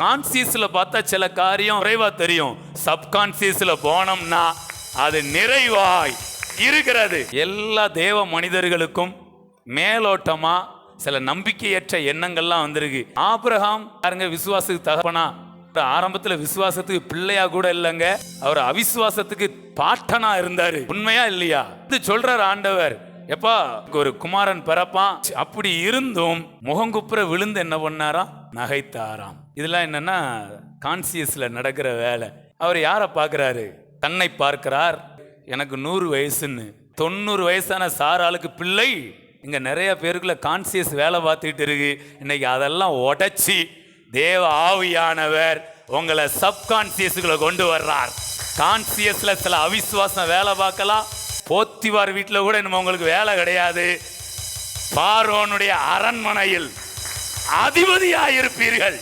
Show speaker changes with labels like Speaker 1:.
Speaker 1: கான்சியஸ்ல பார்த்தா சில காரியம் குறைவா தெரியும். சப்கான்சியஸ்ல போனோம்னா அது நிறைவாய் இருக்கிறது. எல்லா தேவ மனிதர்களுக்கும் மேலோட்டமா சில நம்பிக்கையற்ற எண்ணங்கள்லாம் வந்திருக்கு. ஆபிரகாம் பாருங்க விசுவாசத்துக்கு தகப்பனா. ஆரம்பத்துல விசுவாசத்துக்கு பிள்ளையா கூட இல்லைங்க. அவர் அவிசுவாசத்துக்கு பாட்டனா இருந்தாரு. உண்மையா இல்லையா? இது சொல்றார் ஆண்டவர். எப்பா ஒரு குமாரன் பிறப்பான். அப்படி இருந்தும் முகங்குப்புற விழுந்து என்ன பண்ணாராம்? நகைத்தாராம். இதெல்லாம் என்னன்னா கான்சியஸில் நடக்கிற வேலை. அவர் யாரை பார்க்குறாரு? தன்னை பார்க்கிறார். எனக்கு நூறு வயசுன்னு. தொண்ணூறு வயசான சாராளுக்கு பிள்ளை. இங்கே நிறைய பேருக்குள்ள கான்சியஸ் வேலை பார்த்துக்கிட்டு இருக்கு. இன்னைக்கு அதெல்லாம் உடைச்சி தேவ ஆவியானவர் உங்களை சப்கான்சியஸுக்குள்ள கொண்டு வர்றார். கான்சியஸில் சில அவிசுவாசம் வேலை பார்க்கலாம். போத்திவார் வீட்டில் கூட நம்ம உங்களுக்கு வேலை கிடையாது. பார்வோனுடைய அரண்மனையில் அதிபதியாயிருப்பீர்கள்.